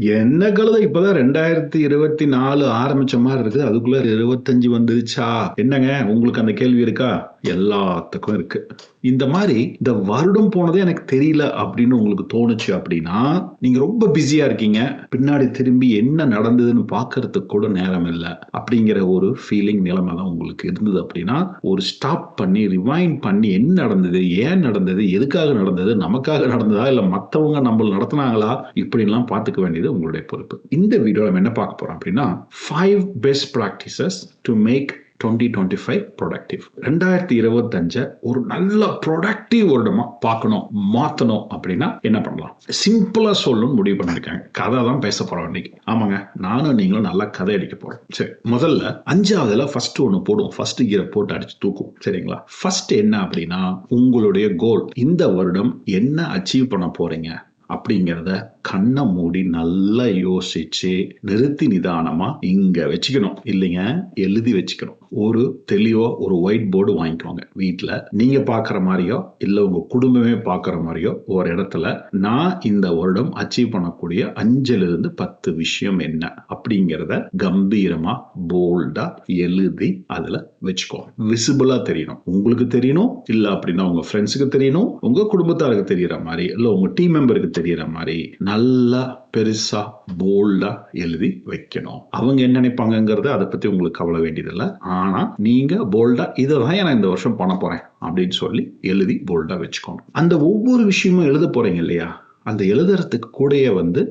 என்ன கழுத? இப்பதான் ரெண்டாயிரத்தி இருபத்தி நாலு ஆரம்பிச்ச மாதிரி இருக்குது அதுக்குள்ள இருபத்தஞ்சு வந்துருச்சா? என்னங்க? உங்களுக்கு அந்த கேள்வி இருக்கா? எல்லாத்துக்கும் இருக்கு. இந்த மாதிரி இந்த வருடம் போனதே எனக்கு தெரியல அப்படின்னு உங்களுக்கு தோணுச்சு அப்படின்னா நீங்க ரொம்ப பிஸியா இருக்கீங்க. பின்னாடி திரும்பி என்ன நடந்ததுன்னு பாக்குறதுக்கு கூட நேரம் இல்லை அப்படிங்கிற ஒரு ஃபீலிங் நிலைமை தான் உங்களுக்கு இருந்தது அப்படின்னா ஒரு ஸ்டாப் பண்ணி ரிவைண்ட் பண்ணி என்ன நடந்தது? ஏன் நடந்தது? எதுக்காக நடந்தது? நமக்காக நடந்ததா? இல்ல மத்தவங்க நம்மள நடத்தினாங்களா? இப்படின்லாம் பார்த்துக்க வேண்டியது உங்களுடைய பொறுப்பு. இந்த வீடியோ நம்ம என்ன பார்க்க போறோம் அப்படின்னா five best practices to make twenty twenty five productive ரெண்டாயிரத்தி இருபத்தஞ்ச ஒரு நல்ல ப்ரொடக்டிவ் வருடமா பார்க்கணும் மாற்றணும் அப்படின்னா என்ன பண்ணலாம்? சிம்பிளா சொல்லணும்னு முடிவு பண்ணியிருக்காங்க. கதை தான் பேச போகிறோம் இன்னைக்கு. ஆமாங்க நானும் நீங்களும் நல்லா கதை அடிக்க போறோம். சரி முதல்ல அஞ்சாவதுல ஃபர்ஸ்ட் ஒன்று போடுவோம். ஃபர்ஸ்ட் கீரை போட்டு அடிச்சு தூக்கும் சரிங்களா? ஃபர்ஸ்ட் என்ன அப்படின்னா உங்களுடைய கோல் இந்த வருடம் என்ன அச்சீவ் பண்ண போறீங்க? அப்படிங்கிறத கண்ணை மூடி நல்லா யோசிச்சு நிறுத்தி நிதானமா இங்க வச்சுக்கணும். இல்லைங்க எழுதி வச்சுக்கணும். ஒரு தெளிவா ஒரு ஒயிட் போர்டு வாங்கிக்கோங்க வீட்டில் நீங்க பார்க்குற மாதிரியோ இல்லை உங்க குடும்பமே பார்க்குற மாதிரியோ ஒரு இடத்துல நான் இந்த வருடம் அச்சீவ் பண்ணக்கூடிய அஞ்சுல இருந்து பத்து விஷயம் என்ன அப்படிங்கிறத கம்பீரமா போல்டா எழுதி அதுல வச்சுக்கோங்க. விசிபிளா தெரியணும். உங்களுக்கு தெரியணும் இல்ல அப்படின்னா உங்க ஃப்ரெண்ட்ஸுக்கு தெரியணும் உங்க குடும்பத்தாருக்கு தெரியற மாதிரி இல்ல உங்க டீம் மெம்பருக்கு தெரியற மாதிரி நல்லா பெருசா போல்டா எழுதி வைக்கணும். அவங்க என்ன நினைப்பாங்கங்கிறத அதை பத்தி உங்களுக்கு கவலை வேண்டியதில்லை. ஆனா நீங்க போல்டா இதை தான் நான் இந்த வருஷம் பண்ண போறேன் அப்படின்னு சொல்லி எழுதி போல்டா வச்சுக்கோங்க. அந்த ஒவ்வொரு விஷயமும் எழுத போறீங்க இல்லையா? அந்த எழுதுறதுக்கு கூடயே வந்து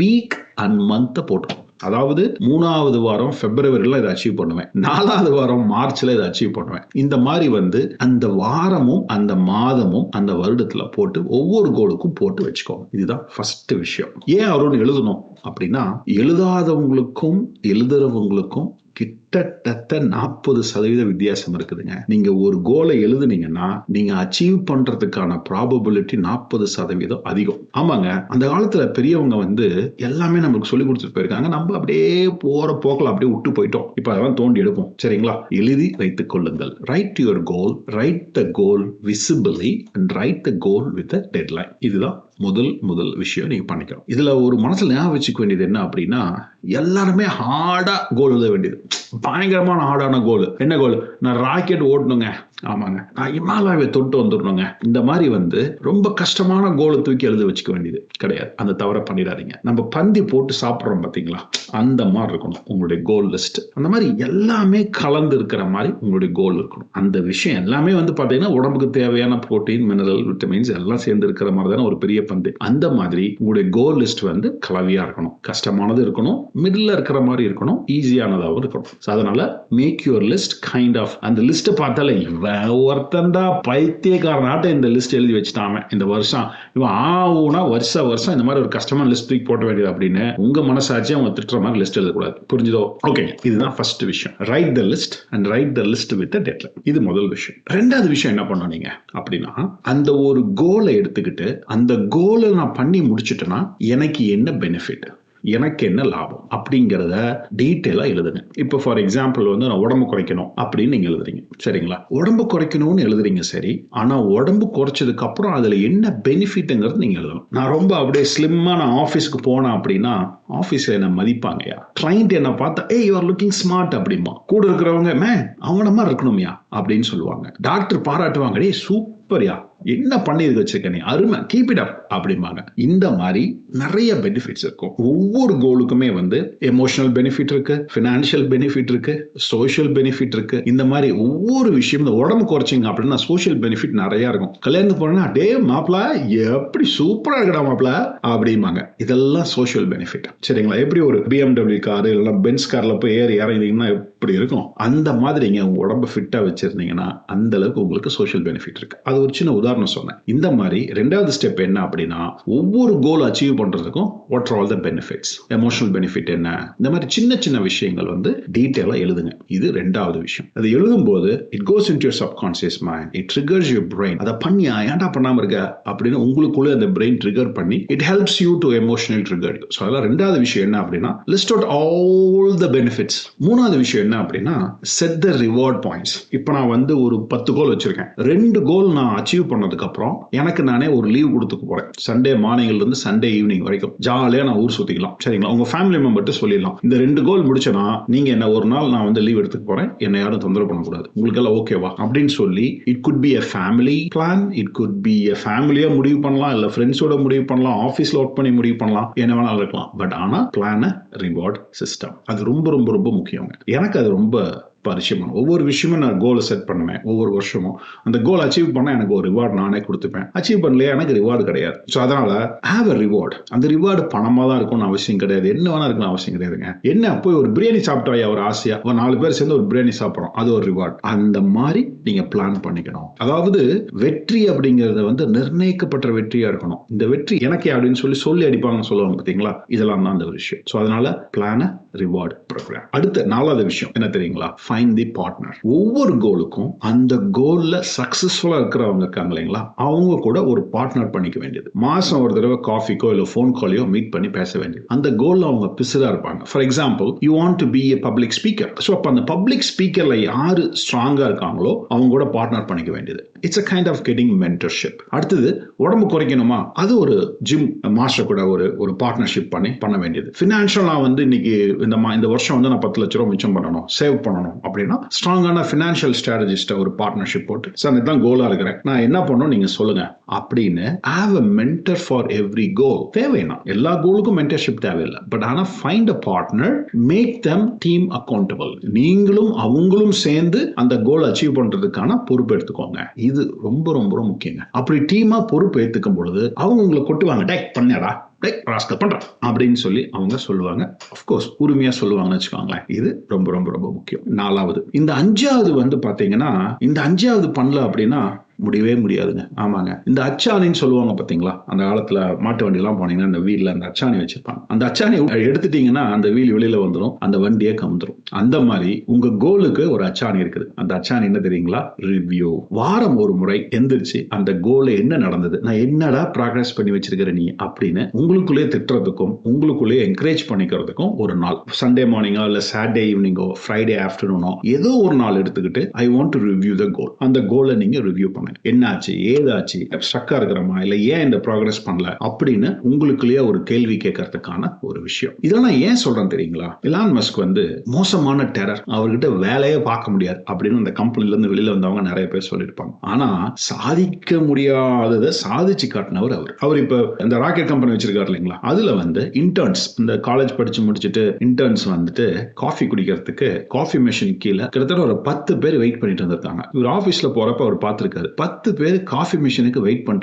வீக் அண்ட் மந்த்தை போட்டுக்கோங்க. அதாவது மூணாவது வாரம் பிப்ரவரியில் இதை அச்சீவ் பண்ணுவேன். நாலாவது வாரம் மார்ச்ல இதை அச்சீவ் பண்ணுவேன். இந்த மாதிரி வந்து அந்த வாரமும் அந்த மாதமும் அந்த வருடத்துல போட்டு ஒவ்வொரு கோலுக்கும் போட்டு வச்சுக்கோங்க. இதுதான் ஃபர்ஸ்ட் விஷயம். ஏன் அருண் எழுதணும் அப்படின்னா எழுதாதவங்களுக்கும் எழுதுறவங்களுக்கும் கிட்டத்தட்ட நாற்பது சதவீத வித்தியாசம் இருக்குதுங்க. நீங்க ஒரு கோலை எழுதுனீங்கன்னா நீங்க அச்சீவ் பண்றதுக்கான ப்ராபபிலிட்டி நாற்பது சதவீதம் அதிகம். ஆமாங்க. அந்த காலத்துல பெரியவங்க வந்து எல்லாமே நம்மளுக்கு சொல்லி கொடுத்துட்டு போயிருக்காங்க. நம்ம அப்படியே போற போக்கில் அப்படியே விட்டு போயிட்டோம். இப்ப அதெல்லாம் தோண்டி எடுப்போம். சரிங்களா? எழுதி வைத்துக் கொள்ளுங்கள். Write your goal write the goal visibly and write the goal with deadline இதுதான் முதல் முதல் விஷயம் நீங்கள் பண்ணிக்கணும். இதில் ஒரு மனசில் ஞாபகம் வச்சுக்க வேண்டியது என்ன அப்படின்னா எல்லாருமே ஹார்டாக கோல் எழுத வேண்டியது. பயங்கரமான ஹார்டான கோல் என்ன கோல் நான் ராக்கெட் ஓட்டணுங்க ஆமாங்க. நான் இமாலயாவை தொட்டு வந்துடணுங்க. இந்த மாதிரி வந்து ரொம்ப கஷ்டமான கோலை தூக்கி எழுத வச்சுக்க வேண்டியது கிடையாது. அந்த தவறை பண்ணிடாதீங்க. நம்ம பந்தி போட்டு சாப்பிட்றோம் பார்த்தீங்களா? அந்த மாதிரி இருக்கணும். உங்களுடைய கோல் லிஸ்ட் அந்த மாதிரி எல்லாமே கலந்து இருக்கிற மாதிரி உங்களுடைய கோல் இருக்கணும். அந்த விஷயம் எல்லாமே வந்து பார்த்தீங்கன்னா உடம்புக்கு தேவையான புரோட்டீன் மினரல் விட்டமின்ஸ் எல்லாம் சேர்ந்து இருக்கிற மாதிரி தானே ஒரு பெரிய பந்து. அந்த மாதிரி உங்களுடைய கோல் லிஸ்ட் வந்து கலவையா இருக்கணும். கஷ்டமானது இருக்கணும். மிடில் இருக்கிற மாதிரி இருக்கணும். ஈஸியானதாகவும் இருக்கணும். அதனால make your list kind of அந்த லிஸ்ட்டை பார்த்தாலே ஒருத்தந்தா பைத்தியக்காரனாட்ட இந்த லிஸ்ட் எழுதி வச்சுட்டாம இந்த வருஷம். இவன் ஆவுனா வருஷ வருஷம் இந்த மாதிரி ஒரு கஷ்டமான லிஸ்ட் தூக்கி போட்ட வேண்டியது அப்படின்னு உங்க மனசாட்சி அவங்க திட்டுற மாதிரி லிஸ்ட் எழுதக்கூடாது. புரிஞ்சுதோ? ஓகே இதுதான் ஃபர்ஸ்ட் விஷயம். Write the list and write the list with deadline இது முதல் விஷயம். ரெண்டாவது விஷயம் என்ன பண்ணணும் நீங்க? அப்படின்னா அந்த ஒரு கோலை எடுத்துக்கிட்டு அந்த கோலை நான் பண்ணி முடிச்சுட்டேன்னா எனக்கு என்ன பெனிஃபிட் எனக்கு என்ன லாபம் அப்படிங்கிறத டீட்டெயிலாக எழுதுங்க. இப்போ ஃபார் எக்ஸாம்பிள் வந்து நான் உடம்பு குறைக்கணும் அப்படின்னு நீங்கள் எழுதுறீங்க. சரிங்களா? உடம்பு குறைக்கணும்னு எழுதுறீங்க சரி. ஆனால் உடம்பு குறைச்சதுக்கு அப்புறம் அதில் என்ன பெனிஃபிட்டுங்கிறது நீங்கள் எழுதணும். நான் ரொம்ப அப்படியே ஸ்லிம்மாக நான் ஆஃபீஸ்க்கு போனேன் அப்படின்னா ஆஃபீஸில் என்ன மதிப்பாங்கயா கிளைண்ட் என்ன பார்த்தா ஏய் யூஆர் லுக்கிங் ஸ்மார்ட் அப்படிமா கூட இருக்கிறவங்க மே அவனமா இருக்கணும்யா அப்படின்னு சொல்லுவாங்க. டாக்டர் பாராட்டுவாங்க டே சூப்பர்யா என்ன பண்ணி வச்சிருக்க நீ? அருமை. கீப் இட் அப் அப்படிம்பாங்க. இந்த மாதிரி நிறைய பெனிஃபிட்ஸ் இருக்கும். ஒவ்வொரு கோலுக்குமே வந்து எமோஷனல் பெனிஃபிட் இருக்கு ஃபினான்ஷியல் பெனிஃபிட் இருக்கு சோஷியல் பெனிஃபிட் இருக்கு. இந்த மாதிரி ஒவ்வொரு விஷயம் இந்த உடம்பு குறைச்சிங்க அப்படின்னா சோஷியல் பெனிஃபிட் நிறைய இருக்கும். கல்யாணத்துக்கு போனா டே மாப்பிள எப்படி சூப்பரா இருக்கடா மாப்பிள? அப்படிம்பாங்க. இதெல்லாம் சோஷியல் பெனிஃபிட் சரிங்களா? எப்படி ஒரு பிஎம்டபிள்யூ கார் இல்லைன்னா பென்ஸ் கார்ல போய் ஏறி இறங்கினீங்கன்னா எப்படி இருக்கும்? அந்த மாதிரி நீங்க உங்க உடம்பு ஃபிட்டா வச்சிருந்தீங்கன்னா அந்த அளவுக்கு உங்களுக்கு சோஷியல் பெனிஃபிட் இருக்கு. அது ஒரு சின்ன உதாரணம். உதாரணம் சொன்னேன். இந்த மாதிரி ரெண்டாவது ஸ்டெப் என்ன அப்படின்னா ஒவ்வொரு கோல் அச்சீவ் பண்றதுக்கும் what are all the benefits emotional benefit என்ன? இந்த மாதிரி சின்ன சின்ன விஷயங்கள் வந்து டீட்டெயிலாக எழுதுங்க. இது ரெண்டாவது விஷயம். அது எழுதும் போது it goes in your subconscious mind it triggers your brain அதை பண்ணியா ஏன்டா பண்ணாம இருக்க? அப்படின்னு உங்களுக்குள்ள அந்த பிரெயின் ட்ரிகர் பண்ணி it helps you to emotional trigger so அதெல்லாம் ரெண்டாவது விஷயம் என்ன அப்படின்னா list out all the benefits மூணாவது விஷயம் என்ன அப்படின்னா செட் த ரிவார்ட் பாயிண்ட்ஸ் இப்போ நான் வந்து ஒரு பத்து கோல் வச்சிருக்கேன். ரெண்டு கோல் நான் அச்சீவ் பண்ண பண்ணதுக்கு அப்புறம் எனக்கு நானே ஒரு லீவ் கொடுத்துக்க போறேன். சண்டே மார்னிங்ல இருந்து சண்டே ஈவினிங் வரைக்கும். ஜாலியாக நான் ஊர் சுத்திக்கலாம். சரிங்களா? உங்க ஃபேமிலி மெம்பர்ட்ட சொல்லிடலாம். இந்த ரெண்டு கோல் முடிச்சனா நீங்க என்ன ஒரு நாள் நான் வந்து லீவ் எடுத்துக்க போறேன். என்ன யாரும் தொந்தரவு பண்ணக்கூடாது. உங்களுக்கு எல்லாம் ஓகேவா அப்படின்னு சொல்லி it could be a family plan it could be a ஃபேமிலியா முடிவு பண்ணலாம். இல்ல ஃப்ரெண்ட்ஸோட முடிவு பண்ணலாம். ஆஃபீஸ்ல ஒர்க் பண்ணி முடிவு பண்ணலாம். என்ன வேணாலும் இருக்கலாம். பட் ஆனா பிளான ரிவார்ட் சிஸ்டம் அது ரொம்ப ரொம்ப ரொம்ப முக்கியங்க. எனக்கு அது ரொம்ப பரிச்சயம்? ஒவ்வொரு விஷயமும் நான் கோலை செட் பண்ணுவேன் ஒவ்வொரு வருஷமும். அந்த கோல் அச்சீவ் பண்ணால் எனக்கு ஒரு ரிவார்டு நானே கொடுத்துப்பேன். அச்சீவ் பண்ணலையே? எனக்கு ரிவார்டு கிடையாது. ஸோ அதனால ஹாவ் அ ரிவார்டு அந்த ரிவார்டு பணமாக தான் இருக்கும்னு அவசியம் கிடையாது. என்ன வேணா இருக்கணும் அவசியம் கிடையாதுங்க. என்ன? போய் ஒரு பிரியாணி சாப்பிட்டாயா ஒரு ஆசையா? ஒரு நாலு பேர் சேர்ந்து ஒரு பிரியாணி சாப்பிட்றோம். அது ஒரு ரிவார்டு அந்த மாதிரி நீங்கள் பிளான் பண்ணிக்கணும். அதாவது வெற்றி அப்படிங்கிறத வந்து நிர்ணயிக்கப்பட்ட வெற்றியாக இருக்கணும். இந்த வெற்றி எனக்கே அப்படின்னு சொல்லி சொல்லி அடிப்பாங்கன்னு சொல்லுவாங்க பார்த்தீங்களா? இதெல்லாம் தான் அந்த ஒரு விஷயம். ஸோ அதனால பிளானை ரிவார்டு ப்ரோக்ராம் அடுத்த நாலாவது விஷயம் என்ன தெரியுங்களா? ஃபைன் தி பார்ட்னர் ஒவ்வொரு கோலுக்கும் அந்த கோல்ல சக்சஸ்ஃபுல்லா இருக்கிறவங்க இருக்காங்க இல்லைங்களா? அவங்க கூட ஒரு பார்ட்னர் பண்ணிக்க வேண்டியது. மாசம் ஒரு தடவை காஃபிக்கோ இல்ல ஃபோன் காலையோ மீட் பண்ணி பேச வேண்டியது. அந்த கோல்ல அவங்க பிசுதா இருப்பாங்க. For example you want to be a public speaker so அப்போ அந்த பப்ளிக் ஸ்பீக்கர்ல யாரு ஸ்ட்ராங்கா இருக்காங்களோ அவங்க கூட பார்ட்னர் பண்ணிக்க வேண்டியது. It's a kind of getting mentorship அடுத்தது உடம்பு குறைக்கணுமா? அது ஒரு ஜிம் மாஸ்டர் கூட ஒரு ஒரு பார்ட்னர்ஷிப் பண்ணி பண்ண வேண்டியது. ஃபினான்ஷியலாக வந்து இன்னைக்கு இந்த மா- இந்த வருஷம் வந்து நான் பத்து லட்ச ரூபா மிச்சம் பண்ணணும் சேவ் பண்ணணும் அப்படின்னா ஸ்ட்ராங்கான ஃபினான்ஷியல் ஸ்ட்ராட்டஜிஸ்ட்டை ஒரு பார்ட்னர்ஷிப் போட்டு சார் இதுதான் கோலாக இருக்கிறேன். நான் என்ன பண்ணணும் நீங்கள் சொல்லுங்கள் அப்படின்னு have a mentor for every goal தேவைன்னா எல்லா கோலுக்கும் மென்டர்ஷிப் தேவையில்லை. பட் ஆனால் find a partner make them team accountable நீங்களும் அவங்களும் சேர்ந்து அந்த கோல் அச்சீவ் பண்றதுக்கான பொறுப்பு எடுத்துக்கோங்க. இது ரொம்ப ரொம்ப ரொம்ப முக்கியங்க. அப்படி டீமா பொறுப்பு ஏத்துக்கும் பொழுது அவங்க உங்களை கொட்டுவாங்க. டேக் பண்ணடா. லைக் ராஸ்கல் பண்றேன். அப்படின்னு சொல்லி அவங்க சொல்லுவாங்க. அஃப்கோர்ஸ் உரிமையாக சொல்லுவாங்கன்னு வச்சுக்கோங்களேன். இது ரொம்ப ரொம்ப ரொம்ப முக்கியம். நாலாவது. இந்த அஞ்சாவது வந்து பார்த்தீங்கன்னா இந்த அஞ்சாவது பண்ணல அப்படின்னா முடியவே முடியாதுங்க. ஆமாங்க. இந்த அச்சாணின்னு சொல்லுவாங்க பார்த்தீங்களா அந்த காலத்தில் மாட்டு வண்டிலாம் போனீங்கன்னா அந்த வீட்டில் அந்த அச்சாணி வச்சிருப்பாங்க. அந்த அச்சாணி எடுத்துட்டீங்கன்னா அந்த வீல் வெளியில வந்துடும் அந்த வண்டியே கவுந்துடும் அந்த மாதிரி உங்க கோலுக்கு ஒரு அச்சாணி இருக்குது. அந்த அச்சாணி என்ன தெரியுங்களா? ரிவ்யூ. வாரம் ஒரு முறை எந்திரிச்சு அந்த கோல என்ன நடந்தது? நான் என்னடா ப்ராக்ரஸ் பண்ணி வச்சிருக்கிற நீ அப்படின்னு உங்களுக்குள்ளேயே திட்டுறதுக்கும் உங்களுக்குள்ளேயே என்கரேஜ் பண்ணிக்கிறதுக்கும் ஒரு நாள். சண்டே மார்னிங்கோ இல்லை சாட்டர்டே ஈவினிங்கோ ஃப்ரைடே ஆஃப்டர்நூனோ ஏதோ ஒரு நாள் எடுத்துக்கிட்டு I want to review the goal அந்த கோலை நீங்க ரிவ்யூ பண்ணுங்க. என்னாச்சு ஏதாச்சு ஸ்ட்ரக்கா இருக்கிறோமா இல்ல ஏன் இந்த ப்ராக்ரஸ் பண்ணல அப்படின்னு உங்களுக்குள்ளேயே ஒரு கேள்வி கேட்கறதுக்கான ஒரு விஷயம். இதெல்லாம் நான் ஏன் சொல்றேன் தெரியுங்களா? இலான் மஸ்க் வந்து மோசமான டெரர் அவர்கிட்ட வேலையே பார்க்க முடியாது அப்படின்னு அந்த கம்பெனில இருந்து வெளியில வந்தவங்க நிறைய பேர் சொல்லியிருப்பாங்க. ஆனா சாதிக்க முடியாததை சாதிச்சு காட்டினவர் அவர். அவர் இப்ப இந்த ராக்கெட் கம்பெனி வச்சிருக்காரு இல்லைங்களா? அதுல வந்து இன்டர்ன்ஸ் இந்த காலேஜ் படிச்சு முடிச்சுட்டு இன்டர்ன்ஸ் வந்துட்டு காஃபி குடிக்கிறதுக்கு காஃபி மிஷின் கீழே கிட்டத்தட்ட ஒரு பத்து பேர் வெயிட் பண்ணிட்டு வந்திருக்காங்க இவர் ஆபீஸ்ல போறப்ப அவர் பார்த்திருக்காரு. பத்து பேர் காஃபி மிஷினுக்கு வெயிட் பண்ணிட்டு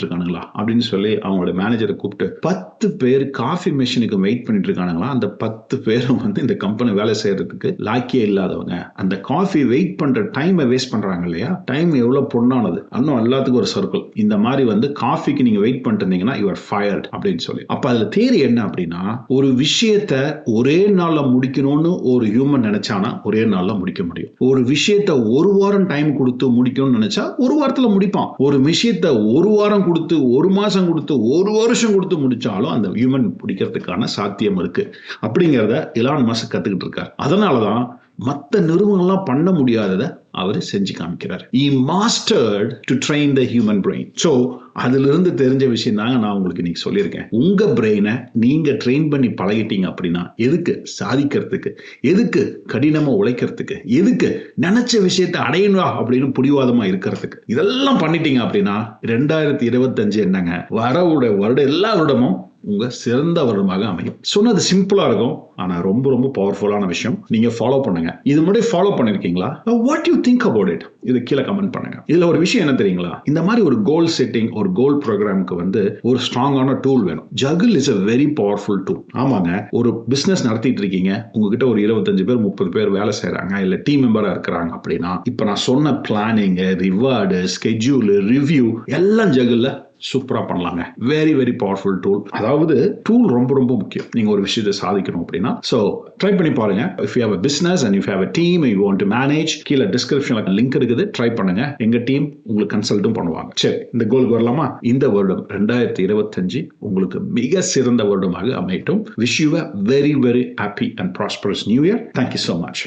அப்படின்னு சொல்லி அவங்களோட மேனேஜரை கூப்பிட்டு பத்து பேர் காஃபி மிஷினுக்கு வெயிட் பண்ணிட்டு இருக்கானுங்களா அந்த பத்து பேரும் வந்து இந்த கம்பெனி வேலை செய்யறதுக்கு லாக்கியே இல்லாதவங்க. அந்த காஃபி வெயிட் பண்ற டைமை வேஸ்ட் பண்றாங்க இல்லையா? டைம் எவ்வளவு பொண்ணானது? இன்னும் எல்லாத்துக்கும் ஒரு சர்க்கிள் இந்த மாதிரி வந்து காஃபிக்கு நீங்க வெயிட் பண்ணிட்டு இருந்தீங்கன்னா யூ ஃபயர்ட் அப்படின்னு சொல்லி. அப்ப அதுல தேரி என்ன அப்படின்னா ஒரு விஷயத்த ஒரே நாள்ல முடிக்கணும்னு ஒரு ஹியூமன் நினைச்சானா ஒரே நாள்ல முடிக்க முடியும். ஒரு விஷயத்த ஒரு வாரம் டைம் கொடுத்து முடிக்கணும்னு நினைச்சா ஒரு வாரத்துல முடிப்பான் ஒரு விஷயத்த ஒரு வாரம் கொடுத்து ஒரு மாசம் கொடுத்து ஒரு வருஷம் கொடுத்து முடிச்சாலும் அந்த ஹியூமன் பிடிக்கிறதுக்கான சாத்தியம் இருக்கு. அப்படிங்கிறத இலான் மாசம் கத்துக்கிட்டு இருக்கார். அதனாலதான் மற்ற நிறுவனங்கள்லாம் பண்ண முடியாததை அவர் செஞ்சு காமிக்கிறார். I mastered to train the human brain so அதுல இருந்து தெரிஞ்ச விஷயம் தாங்க நான் உங்களுக்கு இன்னைக்கு சொல்லியிருக்கேன். உங்க பிரெயினை நீங்க ட்ரெயின் பண்ணி பழகிட்டீங்க அப்படின்னா எதுக்கு சாதிக்கிறதுக்கு எதுக்கு கடினமா உழைக்கிறதுக்கு எதுக்கு நினைச்ச விஷயத்தை அடையணும் அப்படின்னு புடிவாதமா இருக்கிறதுக்கு. இதெல்லாம் பண்ணிட்டீங்க அப்படின்னா ரெண்டாயிரத்தி இருபத்தஞ்சு என்னங்க வரவுடைய வருடம் எல்லா வருடமும் உங்கள் சிறந்த வருடமாக அமையும். சொன்னது சிம்பிளாக இருக்கும் ஆனால் ரொம்ப ரொம்ப பவர்ஃபுல்லான விஷயம். நீங்கள் ஃபாலோ பண்ணுங்க. இது முன்னாடி ஃபாலோ பண்ணியிருக்கீங்களா what you think about it இது கீழே கமெண்ட் பண்ணுங்க. இதில் ஒரு விஷயம் என்ன தெரியுங்களா? இந்த மாதிரி ஒரு கோல் செட்டிங் ஒரு கோல் ப்ரோக்ராமுக்கு வந்து ஒரு ஸ்ட்ராங்கான டூல் வேணும். ஜகுல் is a very powerful tool ஆமாங்க. ஒரு பிஸ்னஸ் நடத்திட்டு இருக்கீங்க. உங்ககிட்ட ஒரு இருபத்தஞ்சு பேர் முப்பது பேர் வேலை செய்கிறாங்க இல்லை டீம் மெம்பராக இருக்கிறாங்க அப்படின்னா இப்போ நான் சொன்ன பிளானிங்கு ரிவார்டு ஸ்கெட்யூலு ரிவ்யூ எல்லாம் ஜகிள்ல சூப்பராக பண்ணலாங்க. வெரி வெரி பவர்ஃபுல் டூல் அதாவது டூல் ரொம்ப ரொம்ப முக்கியம். நீங்கள் ஒரு விஷயத்தை சாதிக்கணும் அப்படின்னா. ஸோ ட்ரை பண்ணி பாருங்க. If you have a business and if have a team you want to manage கீழே டிஸ்கிரிப்ஷனில் லிங்க் இருக்குது. ட்ரை பண்ணுங்க. எங்க டீம் உங்களுக்கு கன்சல்ட்டும் பண்ணுவாங்க. சரி இந்த கோலுக்கு வரலாமா? இந்த வருடம் ரெண்டாயிரத்தி இருபத்தஞ்சு உங்களுக்கு மிக சிறந்த வருடமாக அமையட்டும். Wish you a very very happy and prosperous new year thank you so much